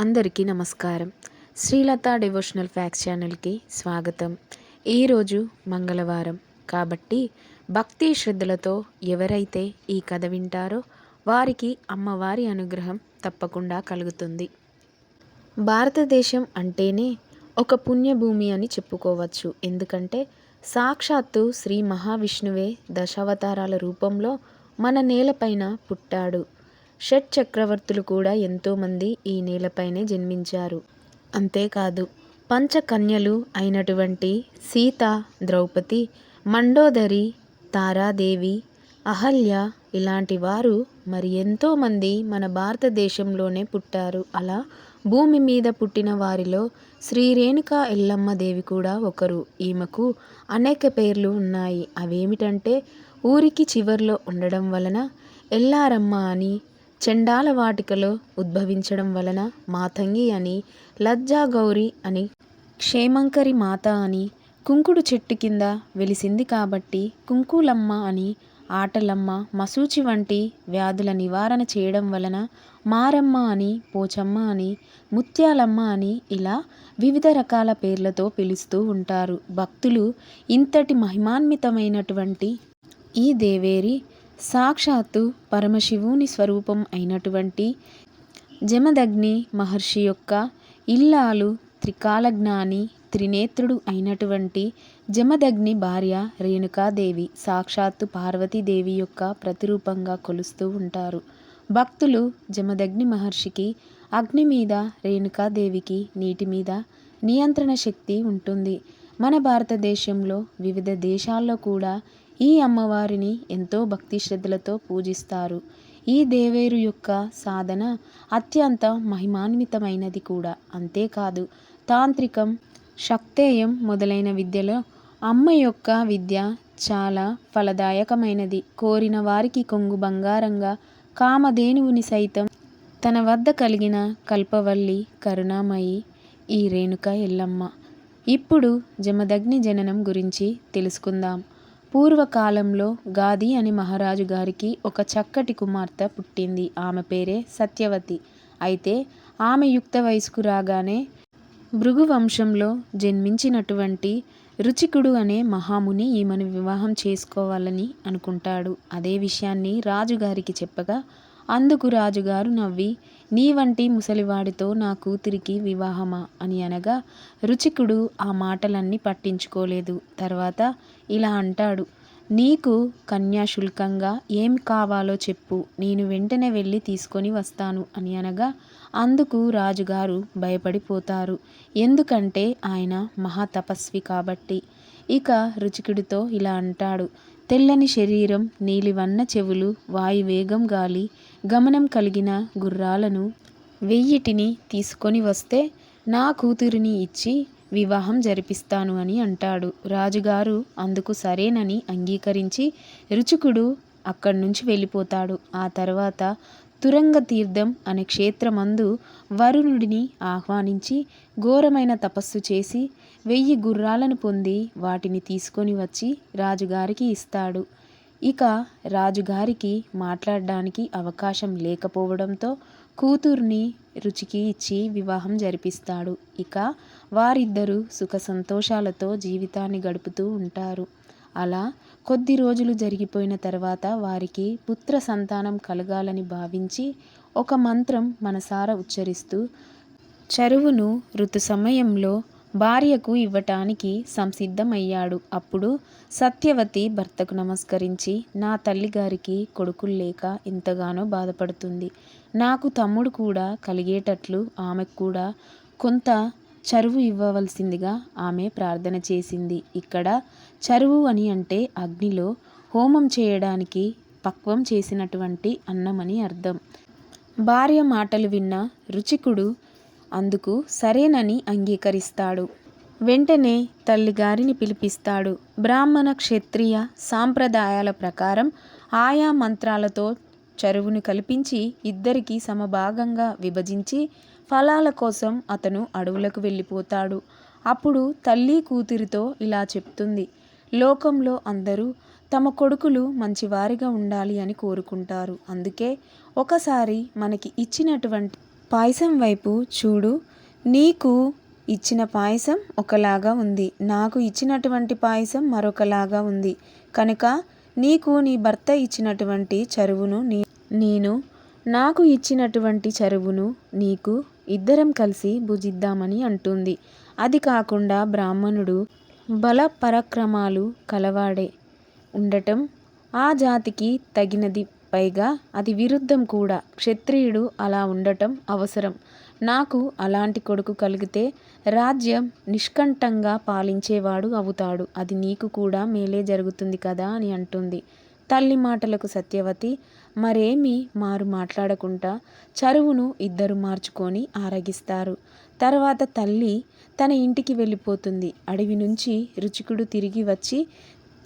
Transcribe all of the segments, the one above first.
అందరికీ నమస్కారం. Srilatha devotional fax ఛానల్కి స్వాగతం. ఈరోజు మంగళవారం. కాబట్టి భక్తి శ్రద్ధలతో ఎవరైతే ఈ కథ వింటారో వారికి అమ్మవారి అనుగ్రహం తప్పకుండా కలుగుతుంది. భారతదేశం అంటేనే ఒక పుణ్యభూమి అని చెప్పుకోవచ్చు. ఎందుకంటే సాక్షాత్తు శ్రీ మహావిష్ణువే దశావతారాల రూపంలో మన నేలపైన పుట్టాడు. షట్ చక్రవర్తులు కూడా ఎంతోమంది ఈ నేలపైనే జన్మించారు. అంతేకాదు పంచకన్యలు అయినటువంటి సీత ద్రౌపది మండోదరి తారాదేవి అహల్య ఇలాంటి వారు మరి ఎంతోమంది మన భారతదేశంలోనే పుట్టారు. అలా భూమి మీద పుట్టిన వారిలో శ్రీ రేణుకా ఎల్లమ్మ దేవి కూడా ఒకరు. ఈమెకు అనేక పేర్లు ఉన్నాయి. అవేమిటంటే ఊరికి చివర్లో ఉండడం వలన ఎల్లారమ్మ అని చండాల వాటికలో ఉద్భవించడం వలన మాతంగి అని లజ్జా గౌరి అని క్షేమంకరి మాత అని కుంకుడు చెట్టు కింద వెలిసింది కాబట్టి కుంకులమ్మ అని ఆటలమ్మ మసూచి వంటి వ్యాధుల నివారణ చేయడం వలన మారమ్మ అని పోచమ్మ అని ముత్యాలమ్మ అని ఇలా వివిధ రకాల పేర్లతో పిలుస్తూ ఉంటారు. భక్తులు ఇంతటి మహిమాన్వితమైనటువంటి ఈ దేవేరి సాక్షాత్తు పరమశివుని స్వరూపం అయినటువంటి జమదగ్ని మహర్షి యొక్క ఇల్లాలు త్రికాలజ్ఞాని త్రినేత్రుడు అయినటువంటి జమదగ్ని భార్య రేణుకాదేవి సాక్షాత్తు పార్వతీదేవి యొక్క ప్రతిరూపంగా కొలుస్తూ ఉంటారు. భక్తులు జమదగ్ని మహర్షికి అగ్ని మీద రేణుకాదేవికి నీటి మీద నియంత్రణ శక్తి ఉంటుంది. మన భారతదేశంలో వివిధ దేశాల్లో కూడా ఈ అమ్మవారిని ఎంతో భక్తి శ్రద్ధలతో పూజిస్తారు. ఈ దేవేరు యొక్క సాధన అత్యంత మహిమాన్వితమైనది కూడా. అంతేకాదు తాంత్రికం శక్తేయం మొదలైన విద్యలో అమ్మ యొక్క విద్య చాలా ఫలదాయకమైనది. కోరిన వారికి కొంగు బంగారంగా కామధేనువుని సైతం తన వద్ద కలిగిన కల్పవల్లి కరుణామయి ఈ రేణుక ఎల్లమ్మ. ఇప్పుడు జమదగ్ని జననం గురించి తెలుసుకుందాం. పూర్వకాలంలో గాది అని మహారాజు గారికి ఒక చక్కటి కుమార్తె పుట్టింది. ఆమె పేరే సత్యవతి. అయితే ఆమె యుక్త వయసుకు రాగానే భృగు వంశంలో జన్మించినటువంటి రుచికుడు అనే మహాముని ఈమెను వివాహం చేసుకోవాలని అనుకుంటాడు. అదే విషయాన్ని రాజుగారికి చెప్పగా అందుకు రాజుగారు నవ్వి నీ వంటి ముసలివాడితో నా కూతురికి వివాహమా? అని అనగా రుచికుడు ఆ మాటలన్నీ పట్టించుకోలేదు. తర్వాత ఇలా అంటాడు నీకు కన్యాశుల్కంగా ఏం కావాలో చెప్పు. నేను వెంటనే వెళ్ళి తీసుకొని వస్తాను అని అనగా అందుకు రాజుగారు భయపడిపోతారు. ఎందుకంటే ఆయన మహాతపస్వి కాబట్టి. ఇక రుచికుడితో ఇలా అంటాడు తెల్లని శరీరం నీలివన్న చెవులు వాయువేగం గాలి గమనం కలిగిన గుర్రాలను వెయ్యిటిని తీసుకొని వస్తే నా కూతురిని ఇచ్చి వివాహం జరిపిస్తాను అని అంటాడు. రాజుగారు అందుకు సరేనని అంగీకరించి రుచుకుడు అక్కడి నుంచి వెళ్ళిపోతాడు. ఆ తర్వాత తురంగ తీర్థం అనే క్షేత్రమందు వరుణుడిని ఆహ్వానించి ఘోరమైన తపస్సు చేసి వెయ్యి గుర్రాలను పొంది వాటిని తీసుకొని వచ్చి రాజుగారికి ఇస్తాడు. ఇక రాజుగారికి మాట్లాడడానికి అవకాశం లేకపోవడంతో కూతుర్ని రుచికి ఇచ్చి వివాహం జరిపిస్తాడు. ఇక వారిద్దరూ సుఖ సంతోషాలతో జీవితాన్ని గడుపుతూ ఉంటారు. అలా కొద్ది రోజులు జరిగిపోయిన తర్వాత వారికి పుత్ర సంతానం కలగాలని భావించి ఒక మంత్రం మనసారా ఉచ్చరిస్తూ చరువును ఋతు సమయంలో భార్యకు ఇవ్వటానికి సంసిద్ధమయ్యాడు. అప్పుడు సత్యవతి భర్తకు నమస్కరించి నా తల్లిగారికి కొడుకులు లేక ఎంతగానో బాధపడుతుంది. నాకు తమ్ముడు కూడా కలిగేటట్లు ఆమెకు కూడా కొంత చరువు ఇవ్వవలసిందిగా ఆమె ప్రార్థన చేసింది. ఇక్కడ చరువు అని అంటే అగ్నిలో హోమం చేయడానికి పక్వం చేసినటువంటి అన్నమని అర్థం. భార్య మాటలు విన్న రుచికుడు అందుకు సరేనని అంగీకరిస్తాడు. వెంటనే తల్లిగారిని పిలిపిస్తాడు. బ్రాహ్మణ క్షత్రియ సాంప్రదాయాల ప్రకారం ఆయా మంత్రాలతో చరువును కల్పించి ఇద్దరికీ సమభాగంగా విభజించి ఫలాల కోసం అతను అడవులకు వెళ్ళిపోతాడు. అప్పుడు తల్లి కూతురితో ఇలా చెప్తుంది. లోకంలో అందరూ తమ కొడుకులు మంచివారిగా ఉండాలి అని కోరుకుంటారు. అందుకే ఒకసారి మనకి ఇచ్చినటువంటి పాయసం వైపు చూడు. నీకు ఇచ్చిన పాయసం ఒకలాగా ఉంది. నాకు ఇచ్చినటువంటి పాయసం మరొకలాగా ఉంది. కనుక నీకు నీ భర్త ఇచ్చినటువంటి చరువును నీ నేను నాకు ఇచ్చినటువంటి చరువును నీకు ఇద్దరం కలిసి భుజిద్దామని అంటుంది. అది కాకుండా బ్రాహ్మణుడు బల పరాక్రమాలు కలవాడే ఉండటం ఆ జాతికి తగినది. పైగా అది విరుద్ధం కూడా. క్షత్రియుడు అలా ఉండటం అవసరం. నాకు అలాంటి కొడుకు కలిగితే రాజ్యం నిష్కంఠంగా పాలించేవాడు అవుతాడు. అది నీకు కూడా మేలే జరుగుతుంది కదా అని అంటుంది. తల్లి మాటలకు సత్యవతి మరేమీ మారు మాట్లాడకుండా చరువును ఇద్దరు మార్చుకొని ఆరగిస్తారు. తర్వాత తల్లి తన ఇంటికి వెళ్ళిపోతుంది. అడవి నుంచి రుచికుడు తిరిగి వచ్చి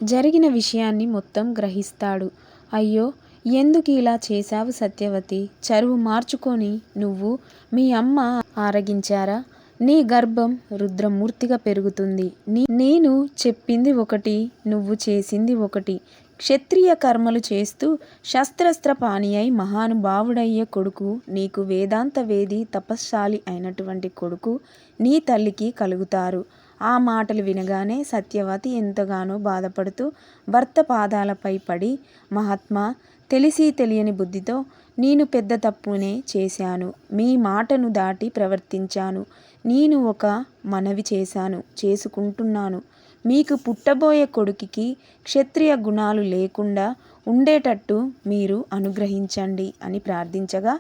జరిగిన విషయాన్ని మొత్తం గ్రహిస్తాడు. అయ్యో ఎందుకు ఇలా చేశావు సత్యవతి? చరువు మార్చుకొని నువ్వు మీ అమ్మ ఆరగించారా? నీ గర్భం రుద్రమూర్తిగా పెరుగుతుంది. నీ నేను చెప్పింది ఒకటి నువ్వు చేసింది ఒకటి. క్షత్రియ కర్మలు చేస్తూ శస్త్రస్త్ర పాని అయి మహానుభావుడయ్యే కొడుకు నీకు వేదాంత వేది తపశ్శాలి అయినటువంటి కొడుకు నీ తల్లికి కలుగుతారు. ఆ మాటలు వినగానే సత్యవతి ఎంతగానో బాధపడుతూ భర్త పాదాలపై పడి మహాత్మా తెలిసి తెలియని బుద్ధితో నేను పెద్ద తప్పునే చేశాను. మీ మాటను దాటి ప్రవర్తించాను. నేను ఒక మనవి చేశాను చేసుకుంటున్నాను. మీకు పుట్టబోయే కొడుకుకి క్షత్రియ గుణాలు లేకుండా ఉండేటట్టు మీరు అనుగ్రహించండి అని ప్రార్థించగా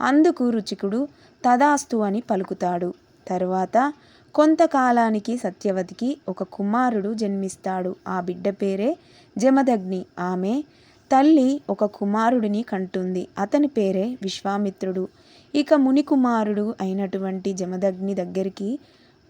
అందుకు రుచికుడు తదాస్తు అని పలుకుతాడు. తరువాత కొంతకాలానికి సత్యవతికి ఒక కుమారుడు జన్మిస్తాడు. ఆ బిడ్డ పేరే జమదగ్ని. ఆమె తల్లి ఒక కుమారుడిని కంటుంది. అతని పేరే విశ్వామిత్రుడు. ఇక ముని కుమారుడు అయినటువంటి జమదగ్ని దగ్గరికి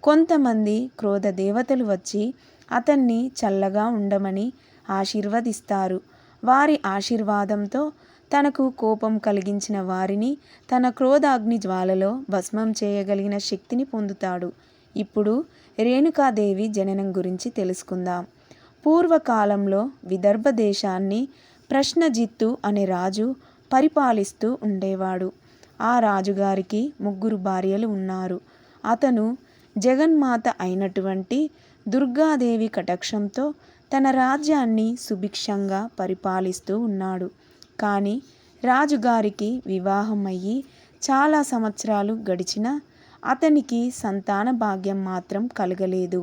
కొంతమంది క్రోధ దేవతలు వచ్చి అతన్ని చల్లగా ఉండమని ఆశీర్వదిస్తారు. వారి ఆశీర్వాదంతో తనకు కోపం కలిగించిన వారిని తన క్రోధాగ్ని జ్వాలలో భస్మం చేయగలిగిన శక్తిని పొందుతాడు. ఇప్పుడు రేణుకాదేవి జననం గురించి తెలుసుకుందాం. పూర్వకాలంలో విదర్భ దేశాన్ని ప్రశ్నజిత్తు అనే రాజు పరిపాలిస్తూ ఉండేవాడు. ఆ రాజుగారికి ముగ్గురు భార్యలు ఉన్నారు. అతను జగన్మాత అయినటువంటి దుర్గాదేవి కటక్షంతో తన రాజ్యాన్ని సుభిక్షంగా పరిపాలిస్తూ ఉన్నాడు. కానీ రాజుగారికి వివాహం అయ్యి చాలా సంవత్సరాలు గడిచినా అతనికి సంతాన భాగ్యం మాత్రం కలగలేదు.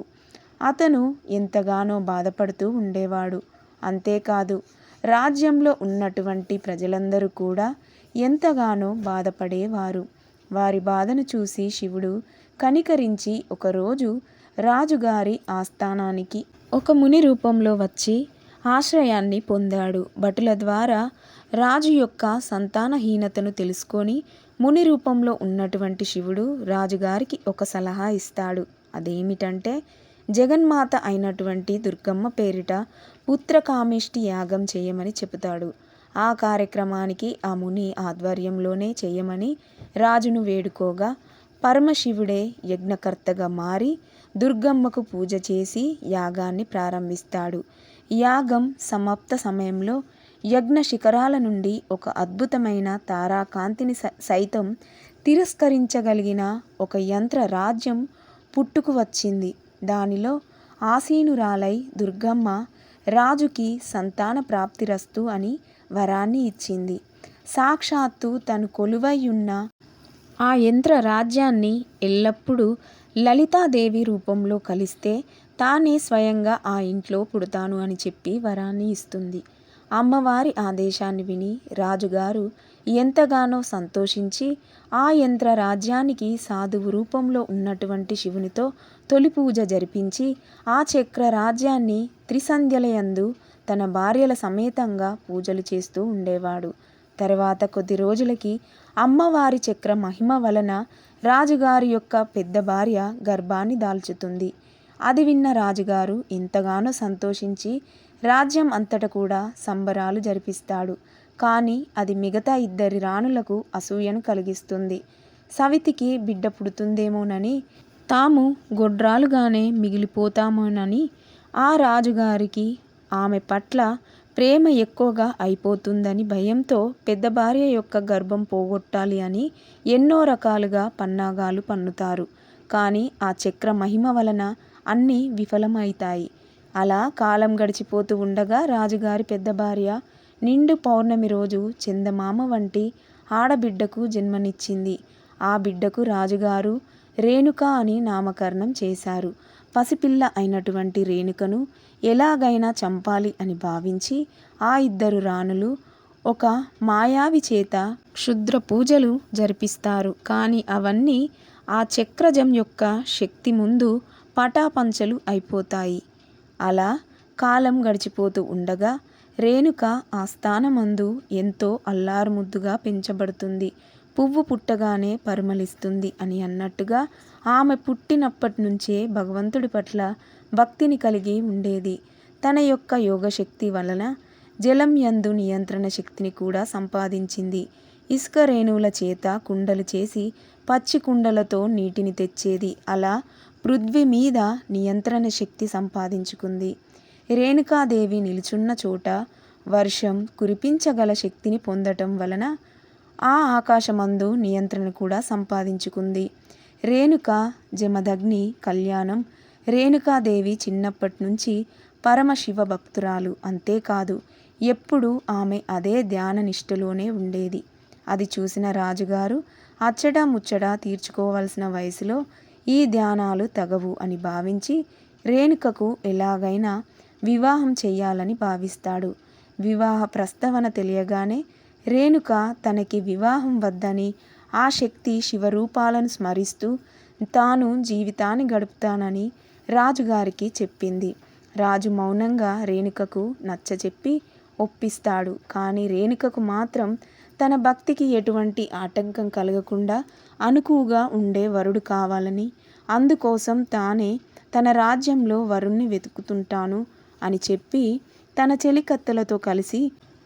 అతను ఎంతగానో బాధపడుతూ ఉండేవాడు. అంతేకాదు రాజ్యంలో ఉన్నటువంటి ప్రజలందరూ కూడా ఎంతగానో బాధపడేవారు. వారి బాధను చూసి శివుడు కనికరించి ఒకరోజు రాజుగారి ఆస్థానానికి ఒక ముని రూపంలో వచ్చి ఆశ్రయాన్ని పొందాడు. భటుల ద్వారా రాజు యొక్క సంతానహీనతను తెలుసుకొని ముని రూపంలో ఉన్నటువంటి శివుడు రాజుగారికి ఒక సలహా ఇస్తాడు. అదేమిటంటే జగన్మాత అయినటువంటి దుర్గమ్మ పేరిట పుత్రకామిష్టి యాగం చేయమని చెబుతాడు. ఆ కార్యక్రమానికి ఆ ముని ఆధ్వర్యంలోనే చేయమని రాజును వేడుకోగా పరమశివుడే యజ్ఞకర్తగా మారి దుర్గమ్మకు పూజ చేసి యాగాన్ని ప్రారంభిస్తాడు. యాగం సమాప్త సమయంలో యజ్ఞ శిఖరాల నుండి ఒక అద్భుతమైన తారాకాంతిని సైతం తిరస్కరించగలిగిన ఒక యంత్ర రాజ్యం పుట్టుకు వచ్చింది. దానిలో ఆసీనురాలై దుర్గమ్మ రాజుకి సంతాన ప్రాప్తిరస్తు అని వరాన్ని ఇచ్చింది. సాక్షాత్తు తను కొలువైయున్న ఆ యంత్ర రాజ్యాన్ని ఎల్లప్పుడూ లలితాదేవి రూపంలో కలిస్తే తానే స్వయంగా ఆ ఇంట్లో పుడతాను అని చెప్పి వరాన్ని ఇస్తుంది. అమ్మవారి ఆదేశాన్ని విని రాజుగారు ఎంతగానో సంతోషించి ఆ యంత్ర రాజ్యానికి సాధువు రూపంలో ఉన్నటువంటి శివునితో తొలి పూజ జరిపించి ఆ చక్ర రాజ్యాన్ని త్రిసంధ్యలయందు తన భార్యల సమేతంగా పూజలు చేస్తూ ఉండేవాడు. తర్వాత కొద్ది రోజులకి అమ్మవారి చక్ర మహిమ వలన రాజుగారి యొక్క పెద్ద భార్య గర్భాన్ని దాల్చుతుంది. అది విన్న రాజుగారు ఎంతగానో సంతోషించి రాజ్యం అంతట కూడా సంబరాలు జరిపిస్తాడు. కానీ అది మిగతా ఇద్దరి రాణులకు అసూయను కలిగిస్తుంది. సవితికి బిడ్డ పుడుతుందేమోనని తాము గొడ్రాలుగానే మిగిలిపోతామోనని ఆ రాజుగారికి ఆమె పట్ల ప్రేమ ఎక్కువగా అయిపోతుందని భయంతో పెద్ద భార్య యొక్క గర్భం పోగొట్టాలి అని ఎన్నో రకాలుగా పన్నాగాలు పన్నుతారు. కానీ ఆ చక్ర మహిమ వలన అన్నీ విఫలమవుతాయి. అలా కాలం గడిచిపోతూ ఉండగా రాజుగారి పెద్ద భార్య నిండు పౌర్ణమి రోజు చందమామ వంటి ఆడబిడ్డకు జన్మనిచ్చింది. ఆ బిడ్డకు రాజుగారు రేణుక అని నామకరణం చేశారు. పసిపిల్ల అయినటువంటి రేణుకను ఎలాగైనా చంపాలి అని భావించి ఆ ఇద్దరు రాణులు ఒక మాయావి చేత క్షుద్ర పూజలు జరిపిస్తారు. కానీ అవన్నీ ఆ చక్రజం యొక్క శక్తి ముందు పటాపంచలు అయిపోతాయి. అలా కాలం గడిచిపోతూ ఉండగా రేణుక ఆ స్థానమందు ఎంతో అల్లారుముద్దుగా పెంచబడుతుంది. పువ్వు పుట్టగానే పరిమళిస్తుంది అని అన్నట్టుగా ఆమె పుట్టినప్పటి నుంచే భగవంతుడి పట్ల భక్తిని కలిగి ఉండేది. తన యొక్క యోగశక్తి వలన జలం యందు నియంత్రణ శక్తిని కూడా సంపాదించింది. ఇసుక రేణువుల చేత కుండలు చేసి పచ్చి కుండలతో నీటిని తెచ్చేది. అలా పృథ్వీ మీద నియంత్రణ శక్తి సంపాదించుకుంది. రేణుకాదేవి నిలుచున్న చోట వర్షం కురిపించగల శక్తిని పొందటం వలన ఆ ఆకాశమందు నియంత్రణ కూడా సంపాదించుకుంది. రేణుక జమదగ్ని కళ్యాణం రేణుకాదేవి చిన్నప్పటి నుంచి పరమశివ భక్తురాలు అంతేకాదు. ఎప్పుడు ఆమె అదే ధ్యాన నిష్ఠలోనే ఉండేది. అది చూసిన రాజుగారు అచ్చట ముచ్చట తీర్చుకోవలసిన వయసులో ఈ ధ్యానాలు తగవు అని భావించి రేణుకకు ఎలాగైనా వివాహం చేయాలని భావిస్తాడు. వివాహ ప్రస్తావన తెలియగానే రేణుక తనకి వివాహం వద్దని ఆ శక్తి శివరూపాలను స్మరిస్తూ తాను జీవితాన్ని గడుపుతానని రాజుగారికి చెప్పింది. రాజు మౌనంగా రేణుకకు నచ్చచెప్పి ఒప్పిస్తాడు. కానీ రేణుకకు మాత్రం తన భక్తికి ఎటువంటి ఆటంకం కలగకుండా అనుకువగా ఉండే వరుడు కావాలని అందుకోసం తానే తన రాజ్యంలో వరుణ్ణి వెతుకుతుంటాను. అని చెప్పి తన చెలికత్తెలతో కలిసి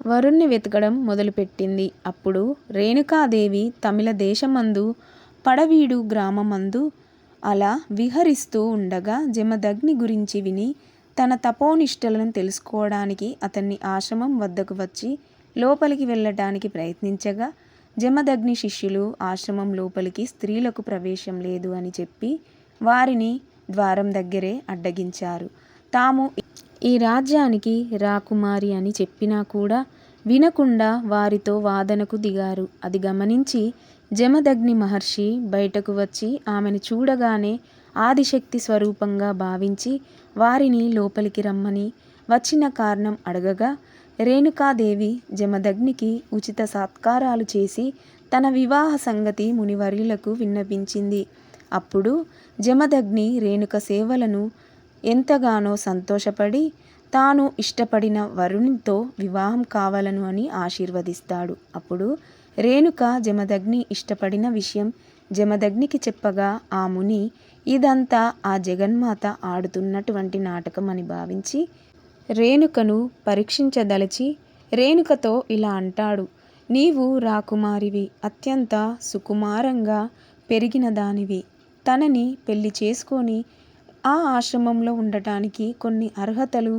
వరుణ్ణి వెతకడం మొదలుపెట్టింది. అప్పుడు రేణుకాదేవి తమిళ దేశమందు పడవీడు గ్రామమందు అలా విహరిస్తూ ఉండగా జమదగ్ని గురించి విని తన తపోనిష్టలను తెలుసుకోవడానికి అతన్ని ఆశ్రమం వద్దకు వచ్చి లోపలికి వెళ్ళటానికి ప్రయత్నించగా జమదగ్ని శిష్యులు ఆశ్రమం లోపలికి స్త్రీలకు ప్రవేశం లేదు అని చెప్పి వారిని ద్వారం దగ్గరే అడ్డగించారు. తాము ఈ రాజ్యానికి రాకుమారి అని చెప్పినా కూడా వినకుండా వారితో వాదనకు దిగారు. అది గమనించి జమదగ్ని మహర్షి బయటకు వచ్చి ఆమెను చూడగానే ఆదిశక్తి స్వరూపంగా భావించి వారిని లోపలికి రమ్మని వచ్చిన కారణం అడగగా రేణుకాదేవి జమదగ్నికి ఉచిత సత్కారాలు చేసి తన వివాహ సంగతి మునివర్యులకు విన్నపించింది అప్పుడు జమదగ్ని రేణుక సేవలను ఎంతగానో సంతోషపడి తాను ఇష్టపడిన వరుణితో వివాహం కావాలను అని ఆశీర్వదిస్తాడు. అప్పుడు రేణుక జమదగ్ని ఇష్టపడిన విషయం జమదగ్నికి చెప్పగా ఆ ముని ఇదంతా ఆ జగన్మాత ఆడుతున్నటువంటి నాటకం అని భావించి రేణుకను పరీక్షించదలచి రేణుకతో ఇలా అంటాడు నీవు రాకుమారివి అత్యంత సుకుమారంగా పెరిగిన దానివి. తనని పెళ్ళి చేసుకొని ఆ ఆశ్రమంలో ఉండటానికి కొన్ని అర్హతలు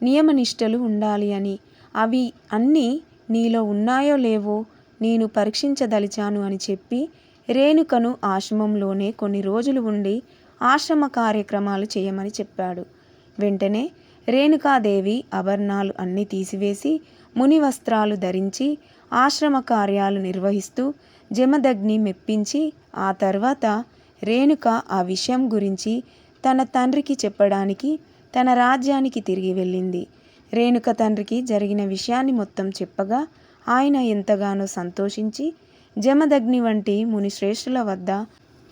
నియమనిష్టలు ఉండాలి అని. అవి అన్నీ నీలో ఉన్నాయో లేవో నేను పరీక్షించదలిచాను అని చెప్పి రేణుకను ఆశ్రమంలోనే కొన్ని రోజులు ఉండి ఆశ్రమ కార్యక్రమాలు చేయమని చెప్పాడు. వెంటనే రేణుకాదేవి అభరణాలు అన్నీ తీసివేసి ముని వస్త్రాలు ధరించి ఆశ్రమ కార్యాలు నిర్వహిస్తూ జమదగ్ని మెప్పించి ఆ తర్వాత రేణుక ఆ విషయం గురించి తన తండ్రికి చెప్పడానికి తన రాజ్యానికి తిరిగి వెళ్ళింది. రేణుక తండ్రికి జరిగిన విషయాన్ని మొత్తం చెప్పగా ఆయన ఎంతగానో సంతోషించి జమదగ్ని వంటి మునిశ్రేష్ఠుల వద్ద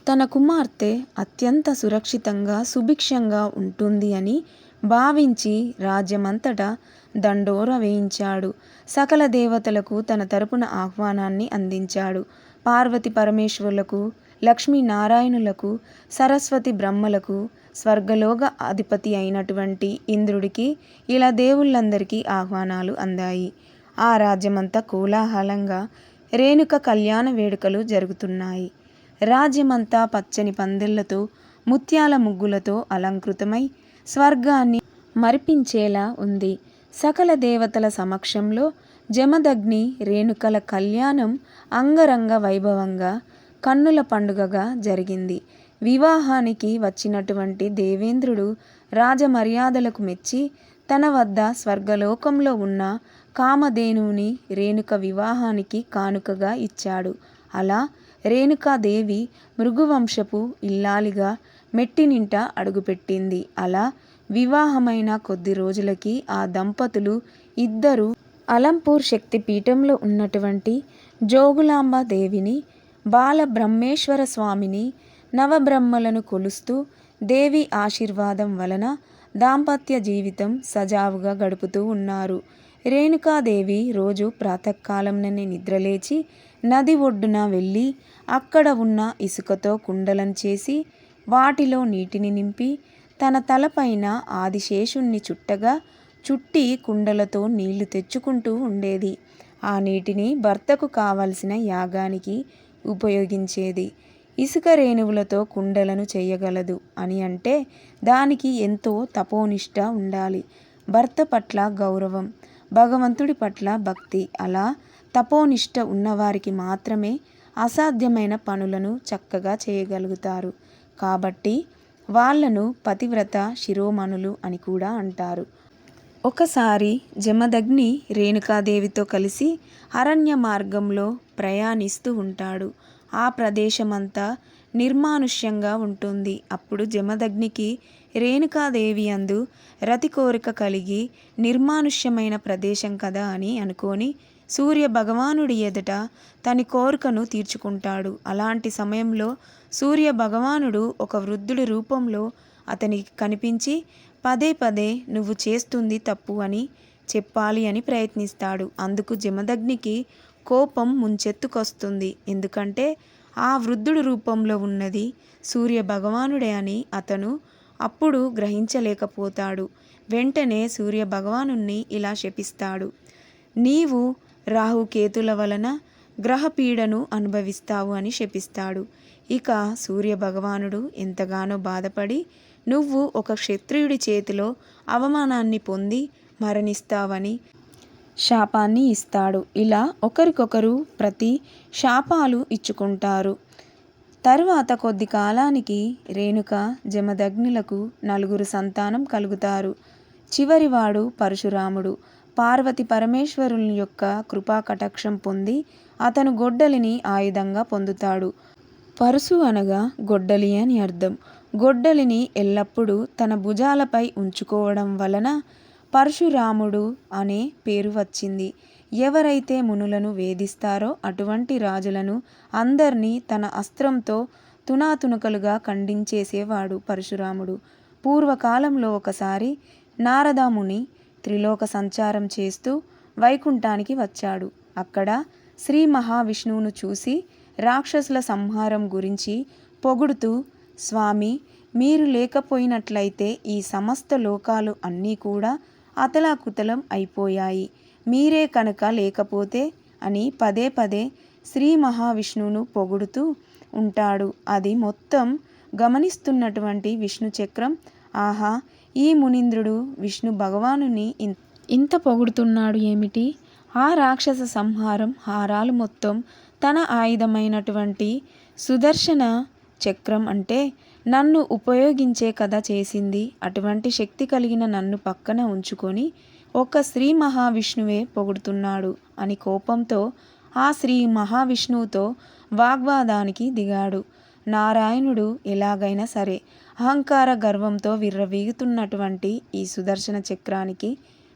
తన కుమార్తె అత్యంత సురక్షితంగా సుభిక్షంగా ఉంటుంది అని భావించి రాజ్యమంతటా దండోర వేయించాడు. సకల దేవతలకు తన తరపున ఆహ్వానాన్ని అందించాడు. పార్వతి పరమేశ్వరులకు లక్ష్మీనారాయణులకు సరస్వతి బ్రహ్మలకు స్వర్గలోక అధిపతి అయినటువంటి ఇంద్రుడికి ఇలా దేవుళ్ళందరికీ ఆహ్వానాలు అందాయి. ఆ రాజ్యమంతా కోలాహలంగా రేణుక కళ్యాణ వేడుకలు జరుగుతున్నాయి. రాజ్యమంతా పచ్చని పందిళ్ళతో ముత్యాల ముగ్గులతో అలంకృతమై స్వర్గాన్ని మరిపించేలా ఉంది. సకల దేవతల సమక్షంలో జమదగ్ని రేణుకల కళ్యాణం అంగరంగ వైభవంగా కన్నుల పండుగగా జరిగింది. వివాహానికి వచ్చినటువంటి దేవేంద్రుడు రాజమర్యాదలకు మెచ్చి తన వద్ద స్వర్గలోకంలో ఉన్న కామధేనువుని రేణుక వివాహానికి కానుకగా ఇచ్చాడు. అలా రేణుకాదేవి మృగువంశపు ఇల్లాలిగా మెట్టినింట అడుగుపెట్టింది. అలా వివాహమైన కొద్ది రోజులకి ఆ దంపతులు ఇద్దరు అలంపూర్ శక్తిపీఠంలో ఉన్నటువంటి జోగులాంబ దేవిని బాల బ్రహ్మేశ్వర స్వామిని నవబ్రహ్మలను కొలుస్తూ దేవి ఆశీర్వాదం వలన దాంపత్య జీవితం సజావుగా గడుపుతూ ఉన్నారు. రేణుకాదేవి రోజు ప్రాతకాలంలోనే నిద్రలేచి నది ఒడ్డున వెళ్ళి అక్కడ ఉన్న ఇసుకతో కుండలను చేసి వాటిలో నీటిని నింపి తన తలపైన ఆదిశేషుణ్ణి చుట్టగా చుట్టి కుండలతో నీళ్ళు తెచ్చుకుంటూ ఉండేది. ఆ నీటిని భర్తకు కావలసిన యాగానికి ఉపయోగించేది. ఇసుక రేణువులతో కుండలను చేయగలదు అని అంటే దానికి ఎంతో తపోనిష్ట ఉండాలి. భర్త పట్ల గౌరవం భగవంతుడి పట్ల భక్తి అలా తపోనిష్ట ఉన్నవారికి మాత్రమే అసాధ్యమైన పనులను చక్కగా చేయగలుగుతారు. కాబట్టి వాళ్ళను పతివ్రత శిరోమణులు అని కూడా అంటారు. ఒకసారి జమదగ్ని రేణుకాదేవితో కలిసి అరణ్య మార్గంలో ప్రయాణిస్తూ ఉంటాడు. ఆ ప్రదేశమంతా నిర్మానుష్యంగా ఉంటుంది. అప్పుడు జమదగ్నికి రేణుకాదేవి అందు రతి కోరిక కలిగి నిర్మానుష్యమైన ప్రదేశం కదా అని అనుకొని సూర్య భగవానుడి ఎదుట తన కోరికను తీర్చుకుంటాడు. అలాంటి సమయంలో సూర్య భగవానుడు ఒక వృద్ధుడి రూపంలో అతనికి కనిపించి పదే పదే నువ్వు చేస్తుంది తప్పు అని చెప్పాలి అని ప్రయత్నిస్తాడు. అందుకు జమదగ్నికి కోపం ముంచెత్తుకొస్తుంది. ఎందుకంటే ఆ వృద్ధుడు రూపంలో ఉన్నది సూర్య భగవానుడే అని అతను అప్పుడు గ్రహించలేకపోతాడు. వెంటనే సూర్య భగవానుణ్ణి ఇలా శపిస్తాడు. నీవు రాహుకేతుల వలన గ్రహపీడను అనుభవిస్తావు అని శపిస్తాడు. ఇక సూర్య భగవానుడు ఎంతగానో బాధపడి నువ్వు ఒక క్షత్రియుడి చేతిలో అవమానాన్ని పొంది మరణిస్తావని శాపాన్ని ఇస్తాడు. ఇలా ఒకరికొకరు ప్రతి శాపాలు ఇచ్చుకుంటారు. తర్వాత కొద్ది కాలానికి రేణుక జమదగ్నులకు నలుగురు సంతానం కలుగుతారు. చివరివాడు పరశురాముడు. పార్వతి పరమేశ్వరుని యొక్క కృపా కటాక్షం పొంది అతను గొడ్డలిని ఆయుధంగా పొందుతాడు. పరుసు అనగా గొడ్డలి అని అర్థం. గొడ్డలిని ఎల్లప్పుడూ తన భుజాలపై ఉంచుకోవడం వలన పరశురాముడు అనే పేరు వచ్చింది. ఎవరైతే మునులను వేధిస్తారో అటువంటి రాజులను అందరినీ తన అస్త్రంతో తునాతునకలుగా ఖండించేసేవాడు పరశురాముడు. పూర్వకాలంలో ఒకసారి నారదాముని త్రిలోక సంచారం చేస్తూ వైకుంఠానికి వచ్చాడు. అక్కడ శ్రీ మహావిష్ణువును చూసి రాక్షసుల సంహారం గురించి పొగుడుతూ స్వామి మీరు లేకపోయినట్లయితే ఈ సమస్త లోకాలు అన్నీ కూడా అతలాకుతలం అయిపోయాయి. మీరే కనుక లేకపోతే అని పదే పదే శ్రీ మహావిష్ణువును పొగుడుతూ ఉంటాడు. అది మొత్తం గమనిస్తున్నటువంటి విష్ణు చక్రం. ఆహా ఈ మునీంద్రుడు విష్ణు భగవానుని ఇంత పొగుడుతున్నాడు ఏమిటి? ఆ రాక్షస సంహారం హారాలు మొత్తం తన ఆయుధమైనటువంటి సుదర్శన చక్రం అంటే నన్ను ఉపయోగించే కథ చేసింది. అటువంటి శక్తి కలిగిన నన్ను పక్కన ఉంచుకొని ఒక శ్రీ మహావిష్ణువే పొగుడుతున్నాడు అని కోపంతో ఆ శ్రీ మహావిష్ణువుతో వాగ్వాదానికి దిగాడు. నారాయణుడు ఎలాగైనా సరే అహంకార గర్వంతో విర్రవీగుతున్నటువంటి ఈ సుదర్శన చక్రానికి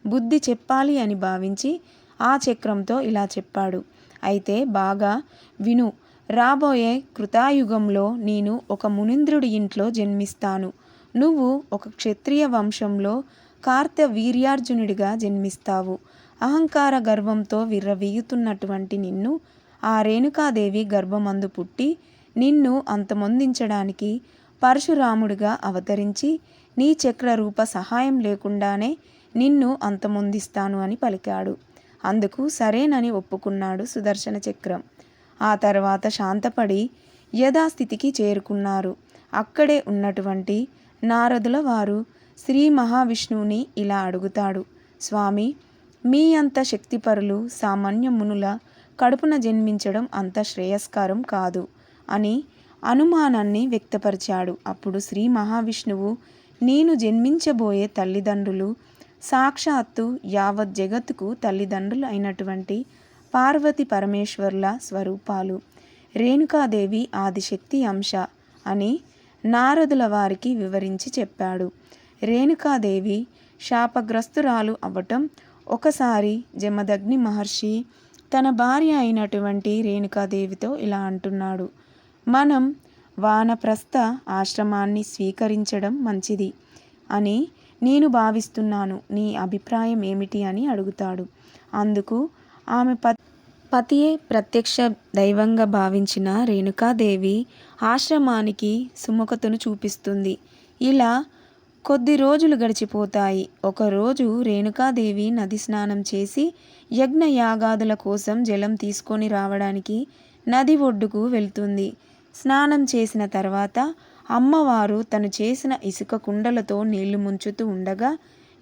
బుద్ధి చెప్పాలి అని భావించి ఆ చక్రంతో ఇలా చెప్పాడు. అయితే బాగా విను రాబోయే కృతాయుగంలో నేను ఒక మునింద్రుడి ఇంట్లో జన్మిస్తాను. నువ్వు ఒక క్షత్రియ వంశంలో కార్త వీర్యార్జునుడిగా జన్మిస్తావు. అహంకార గర్వంతో విర్రవీగుతున్నటువంటి నిన్ను ఆ రేణుకాదేవి గర్భమందు పుట్టి నిన్ను అంతమొందించడానికి పరశురాముడిగా అవతరించి నీ చక్ర రూప సహాయం లేకుండానే నిన్ను అంతమొందిస్తాను అని పలికాడు. అందుకు సరేనని ఒప్పుకున్నాడు సుదర్శన చక్రం. ఆ తర్వాత శాంతపడి యథాస్థితికి చేరుకున్నారు. అక్కడే ఉన్నటువంటి నారదుల వారు శ్రీ మహావిష్ణువుని ఇలా అడుగుతాడు. స్వామి మీ అంత శక్తిపరులు సామాన్య మునుల కడుపున జన్మించడం అంత శ్రేయస్కరం కాదు అని అనుమానాన్ని వ్యక్తపరిచాడు. అప్పుడు శ్రీ మహావిష్ణువు నేను జన్మించబోయే తల్లిదండ్రులు సాక్షాత్తు యావత్ జగత్తుకు తల్లిదండ్రులు అయినటువంటి పార్వతి పరమేశ్వర్ల స్వరూపాలు. రేణుకాదేవి ఆదిశక్తి అంశ అని నారదుల వారికి వివరించి చెప్పాడు. రేణుకాదేవి శాపగ్రస్తురాలు అవ్వటం ఒకసారి జమదగ్ని మహర్షి తన భార్య అయినటువంటి రేణుకాదేవితో ఇలా అంటున్నాడు. మనం వానప్రస్థ ఆశ్రమాన్ని స్వీకరించడం మంచిది అని నేను భావిస్తున్నాను. నీ అభిప్రాయం ఏమిటి అని అడుగుతాడు. అందుకు ఆమె ప పతియే ప్రత్యక్ష దైవంగా భావించిన రేణుకాదేవి ఆశ్రమానికి సుముఖతను చూపిస్తుంది. ఇలా కొద్ది రోజులు గడిచిపోతాయి. ఒకరోజు రేణుకాదేవి నది స్నానం చేసి యజ్ఞ యాగాదుల కోసం జలం తీసుకొని రావడానికి నది ఒడ్డుకు వెళ్తుంది. స్నానం చేసిన తర్వాత అమ్మవారు తను చేసిన ఇసుక కుండలతో నీళ్ళు ముంచుతూ ఉండగా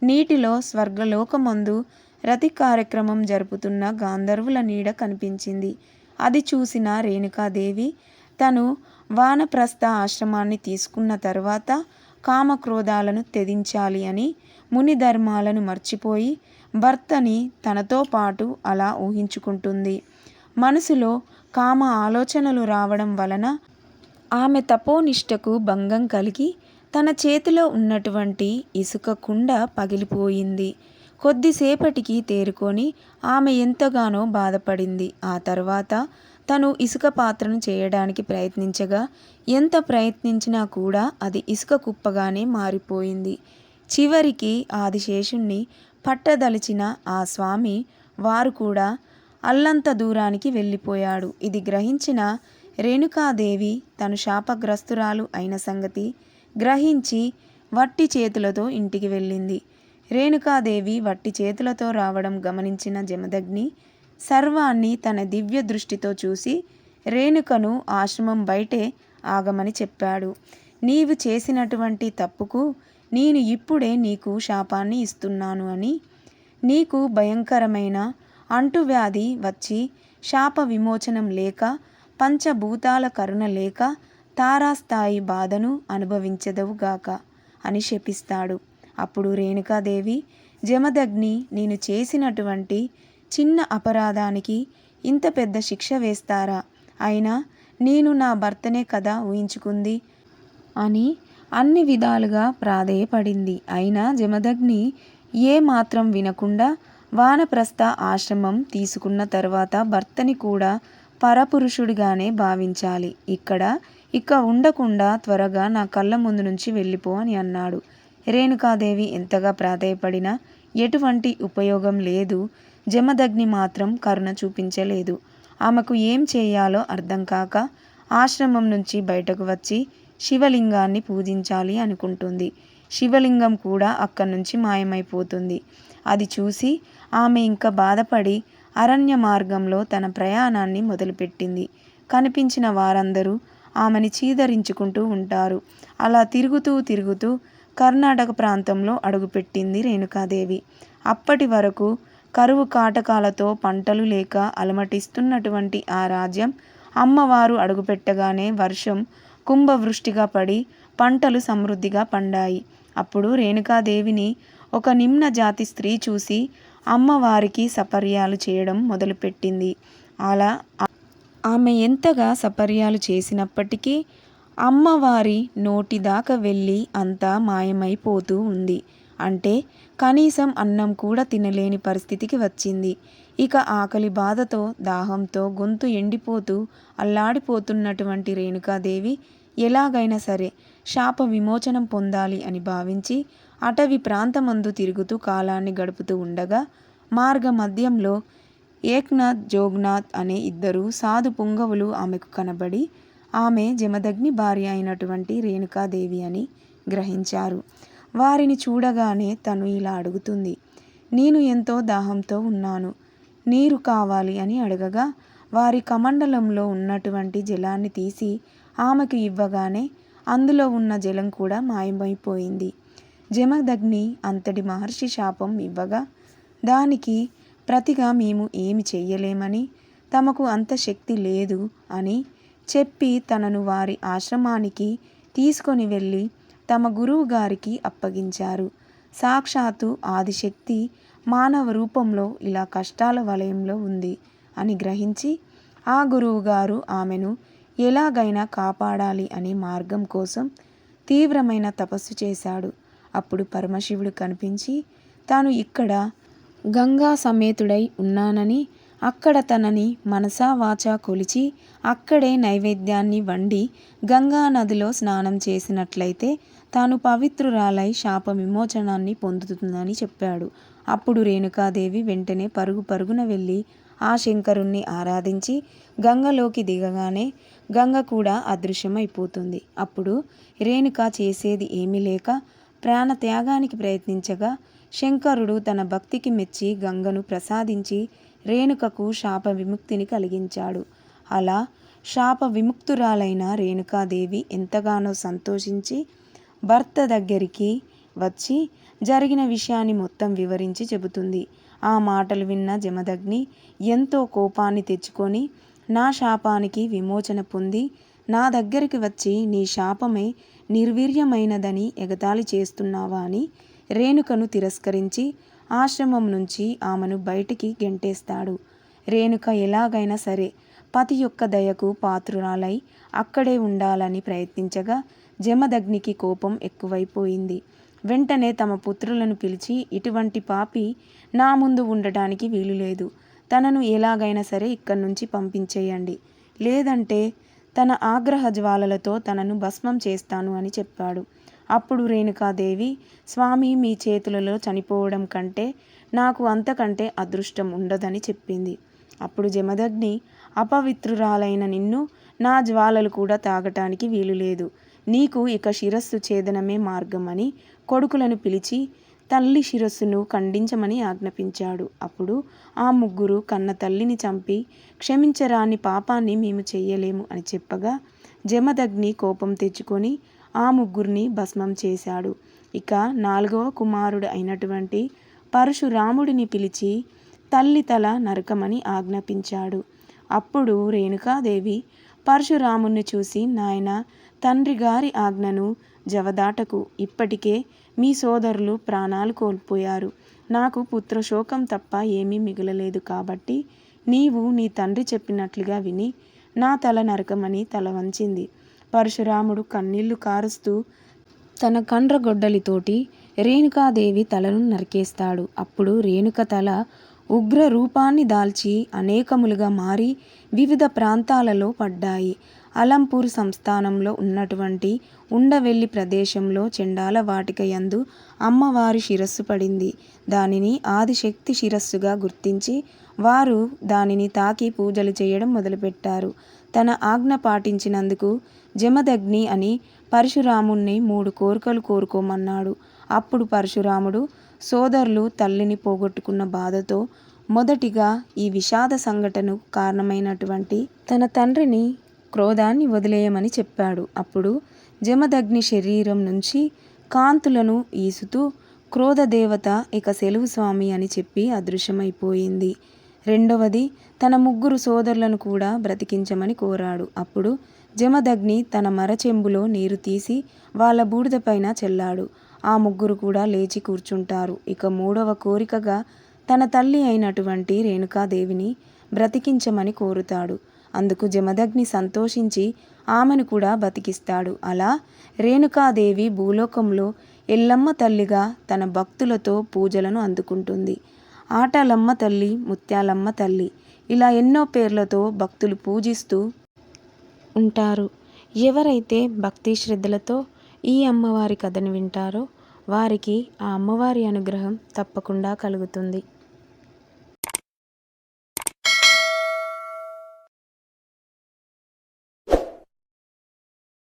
నీటిలో స్వర్గలోకమందు రతి కార్యక్రమం జరుపుతున్న గాంధర్వుల నీడ కనిపించింది. అది చూసిన రేణుకాదేవి తను వానప్రస్థ ఆశ్రమాన్ని తీసుకున్న తర్వాత కామక్రోధాలను త్యజించాలి అని ముని ధర్మాలను మర్చిపోయి భర్తని తనతో పాటు అలా ఊహించుకుంటుంది. మనసులో కామ ఆలోచనలు రావడం వలన ఆమె తపోనిష్టకు భంగం కలిగి తన చేతిలో ఉన్నటువంటి ఇసుక కుండ పగిలిపోయింది. కొద్దిసేపటికి తేరుకొని ఆమె ఎంతగానో బాధపడింది. ఆ తర్వాత తను ఇసుక పాత్రను చేయడానికి ప్రయత్నించగా ఎంత ప్రయత్నించినా కూడా అది ఇసుక కుప్పగానే మారిపోయింది. చివరికి ఆదిశేషుణ్ణి పట్టదలిచిన ఆ స్వామి వారు కూడా అల్లంత దూరానికి వెళ్ళిపోయాడు. ఇది గ్రహించిన రేణుకాదేవి తను శాపగ్రస్తురాలు అయిన సంగతి గ్రహించి వట్టి చేతులతో ఇంటికి వెళ్ళింది. రేణుకాదేవి వట్టి చేతులతో రావడం గమనించిన జమదగ్ని సర్వాన్ని తన దివ్య దృష్టితో చూసి రేణుకను ఆశ్రమం బయటే ఆగమని చెప్పాడు. నీవు చేసినటువంటి తప్పుకు నేను ఇప్పుడే నీకు శాపాన్ని ఇస్తున్నాను అని నీకు భయంకరమైన అంటువ్యాధి వచ్చి శాప విమోచనం లేక పంచభూతాల కరుణ లేక తారాస్థాయి బాధను అనుభవించదవుగాక అని శపిస్తాడు. అప్పుడు రేణుకాదేవి జమదగ్ని నేను చేసినటువంటి చిన్న అపరాధానికి ఇంత పెద్ద శిక్ష వేస్తారా? అయినా నేను నా భర్తనే కదా ఊహించుకుంది? అని అన్ని విధాలుగా ప్రాధేయపడింది. అయినా జమదగ్ని ఏ మాత్రం వినకుండా వానప్రస్థ ఆశ్రమం తీసుకున్న తర్వాత భర్తని కూడా పరపురుషుడిగానే భావించాలి. ఇక్కడ ఇక ఉండకుండా త్వరగా నా కళ్ళ ముందు నుంచి వెళ్ళిపో అని అన్నాడు. రేణుకాదేవి ఎంతగా ప్రాధేయపడినా ఎటువంటి ఉపయోగం లేదు. జమదగ్ని మాత్రం కరుణ చూపించలేదు. ఆమెకు ఏం చేయాలో అర్థం కాక ఆశ్రమం నుంచి బయటకు వచ్చి శివలింగాన్ని పూజించాలి అనుకుంటుంది. శివలింగం కూడా అక్కడి నుంచి మాయమైపోతుంది. అది చూసి ఆమె ఇంకా బాధపడి అరణ్య మార్గంలో తన ప్రయాణాన్ని మొదలుపెట్టింది. కనిపించిన వారందరూ ఆమెని చీదరించుకుంటూ ఉంటారు. అలా తిరుగుతూ తిరుగుతూ కర్ణాటక ప్రాంతంలో అడుగుపెట్టింది రేణుకాదేవి. అప్పటి వరకు కరువు కాటకాలతో పంటలు లేక అలమటిస్తున్నటువంటి ఆ రాజ్యం అమ్మవారు అడుగుపెట్టగానే వర్షం కుంభవృష్టిగా పడి పంటలు సమృద్ధిగా పండాయి. అప్పుడు రేణుకాదేవిని ఒక నిమ్న జాతి స్త్రీ చూసి అమ్మవారికి సపర్యాలు చేయడం మొదలుపెట్టింది. అలా ఆమె ఎంతగా సపర్యాలు చేసినప్పటికీ అమ్మవారి నోటి దాకా వెళ్ళి అంతా మాయమైపోతూ ఉంది. అంటే కనీసం అన్నం కూడా తినలేని పరిస్థితికి వచ్చింది. ఇక ఆకలి బాధతో దాహంతో గొంతు ఎండిపోతూ అల్లాడిపోతున్నటువంటి రేణుకాదేవి ఎలాగైనా సరే శాప విమోచనం పొందాలి అని భావించి అటవీ ప్రాంతమందు తిరుగుతూ కాలాన్ని గడుపుతూ ఉండగా మార్గ మధ్యంలో ఏక్నాథ్ జోగ్నాథ్ అనే ఇద్దరు సాధు పుంగవులు ఆమెకు కనబడి ఆమె జమదగ్ని భార్య అయినటువంటి రేణుకాదేవి అని గ్రహించారు. వారిని చూడగానే తను ఇలా అడుగుతుంది నేను ఎంతో దాహంతో ఉన్నాను. నీరు కావాలి అని అడగగా వారి కమండలంలో ఉన్నటువంటి జలాన్ని తీసి ఆమెకు ఇవ్వగానే అందులో ఉన్న జలం కూడా మాయమైపోయింది. జమదగ్ని అంతటి మహర్షి శాపం ఇవ్వగా దానికి ప్రతిగా మేము ఏమి చెయ్యలేమని తమకు అంత శక్తి లేదు అని చెప్పి తనను వారి ఆశ్రమానికి తీసుకొని వెళ్ళి తమ గురువు గారికి అప్పగించారు. సాక్షాత్తు ఆదిశక్తి మానవ రూపంలో ఇలా కష్టాల వలయంలో ఉంది అని గ్రహించి ఆ గురువుగారు ఆమెను ఎలాగైనా కాపాడాలి అనే మార్గం కోసం తీవ్రమైన తపస్సు చేశాడు. అప్పుడు పరమశివుడు కనిపించి తాను ఇక్కడ గంగా సమేతుడై ఉన్నానని అక్కడ తనని మనసా వాచా కొలిచి అక్కడే నైవేద్యాన్ని వండి గంగా నదిలో స్నానం చేసినట్లయితే తాను పవిత్రురాలై శాప విమోచనాన్ని పొందుతుందని చెప్పాడు. అప్పుడు రేణుకాదేవి వెంటనే పరుగు పరుగున వెళ్ళి ఆ శంకరుణ్ణి ఆరాధించి గంగలోకి దిగగానే గంగ కూడా అదృశ్యమైపోతుంది. అప్పుడు రేణుక చేసేది ఏమీ లేక ప్రాణత్యాగానికి ప్రయత్నించగా శంకరుడు తన భక్తికి మెచ్చి గంగను ప్రసాదించి రేణుకకు శాప విముక్తిని కలిగించాడు. అలా శాప విముక్తురాలైన రేణుకాదేవి ఎంతగానో సంతోషించి భర్త దగ్గరికి వచ్చి జరిగిన విషయాన్ని మొత్తం వివరించి చెబుతుంది. ఆ మాటలు విన్న జమదగ్ని ఎంతో కోపాన్ని తెచ్చుకొని నా శాపానికి విమోచన పొంది నా దగ్గరికి వచ్చి నీ శాపమే నిర్వీర్యమైనదని ఎగతాళి చేస్తున్నావా అని రేణుకను తిరస్కరించి ఆశ్రమం నుంచి ఆమెను బయటికి గెంటేస్తాడు. రేణుక ఎలాగైనా సరే పతి యొక్క దయకు పాత్రురాలై అక్కడే ఉండాలని ప్రయత్నించగా జమదగ్నికి కోపం ఎక్కువైపోయింది. వెంటనే తమ పుత్రులను పిలిచి ఇటువంటి పాపి నా ముందు ఉండటానికి వీలు లేదు. తనను ఎలాగైనా సరే ఇక్కడి నుంచి పంపించేయండి. లేదంటే తన ఆగ్రహ జ్వాలలతో తనను భస్మం చేస్తాను అని చెప్పాడు. అప్పుడు రేణుకాదేవి స్వామి మీ చేతులలో చనిపోవడం కంటే నాకు అంతకంటే అదృష్టం ఉండదని చెప్పింది. అప్పుడు జమదగ్ని అపవిత్రురాలైన నిన్ను నా జ్వాలలు కూడా తాగటానికి వీలు లేదు. నీకు ఇక శిరస్సు ఛేదనమే మార్గమని కొడుకులను పిలిచి తల్లి శిరస్సును ఖండించమని ఆజ్ఞాపించాడు. అప్పుడు ఆ ముగ్గురు కన్న తల్లిని చంపి క్షమించరాని పాపాన్ని మేము చెయ్యలేము అని చెప్పగా జమదగ్ని కోపం తెచ్చుకొని ఆ ముగ్గురిని భస్మం చేశాడు. ఇక నాలుగవ కుమారుడు అయినటువంటి పరశురాముడిని పిలిచి తల్లి తల నరకమని ఆజ్ఞాపించాడు. అప్పుడు రేణుకాదేవి పరశురాముణ్ణి చూసి నాయన తండ్రి గారి ఆజ్ఞను జవదాటకు ఇప్పటికే మీ సోదరులు ప్రాణాలు కోల్పోయారు. నాకు పుత్రశోకం తప్ప ఏమీ మిగలలేదు కాబట్టి నీవు నీ తండ్రి చెప్పినట్లుగా విని నా తల నరకమని తల వంచింది. పరశురాముడు కన్నీళ్ళు కారుస్తూ తన కండ్రగొడ్డలితోటి రేణుకాదేవి తలను నరికేస్తాడు. అప్పుడు రేణుక తల ఉగ్ర రూపాన్ని దాల్చి అనేకములుగా మారి వివిధ ప్రాంతాలలో పడ్డాయి. అలంపూర్ సంస్థానంలో ఉన్నటువంటి ఉండవెల్లి ప్రదేశంలో చెండాల వాటిక యందు అమ్మవారి శిరస్సు పడింది. దానిని ఆదిశక్తి శిరస్సుగా గుర్తించి వారు దానిని తాకి పూజలు చేయడం మొదలుపెట్టారు. తన ఆజ్ఞ పాటించినందుకు జమదగ్ని అని పరశురాముణ్ణి మూడు కోరికలు కోరుకోమన్నాడు. అప్పుడు పరశురాముడు సోదరులు తల్లిని పోగొట్టుకున్న బాధతో మొదటిగా ఈ విషాద సంఘటనకు కారణమైనటువంటి తన తండ్రిని క్రోధాన్ని వదిలేయమని చెప్పాడు. అప్పుడు జమదగ్ని శరీరం నుంచి కాంతులను ఈసుతూ క్రోధదేవత ఇక సెలవు స్వామి అని చెప్పి అదృశ్యమైపోయింది. రెండవది తన ముగ్గురు సోదరులను కూడా బ్రతికించమని కోరాడు. అప్పుడు జమదగ్ని తన మరచెంబులో నీరు తీసి వాళ్ళ బూడిదపైన చెల్లాడు. ఆ ముగ్గురు కూడా లేచి కూర్చుంటారు. ఇక మూడవ కోరికగా తన తల్లి అయినటువంటి రేణుకాదేవిని బ్రతికించమని కోరుతాడు. అందుకు జమదగ్ని సంతోషించి ఆమెను కూడా బతికిస్తాడు. అలా రేణుకాదేవి భూలోకంలో ఎల్లమ్మ తల్లిగా తన భక్తులతో పూజలను అందుకుంటుంది. ఆటలమ్మ తల్లి ముత్యాలమ్మ తల్లి ఇలా ఎన్నో పేర్లతో భక్తులు పూజిస్తూ ఉంటారు. ఎవరైతే భక్తి శ్రద్ధలతో ఈ అమ్మవారి కథను వింటారో వారికి ఆ అమ్మవారి అనుగ్రహం తప్పకుండా కలుగుతుంది.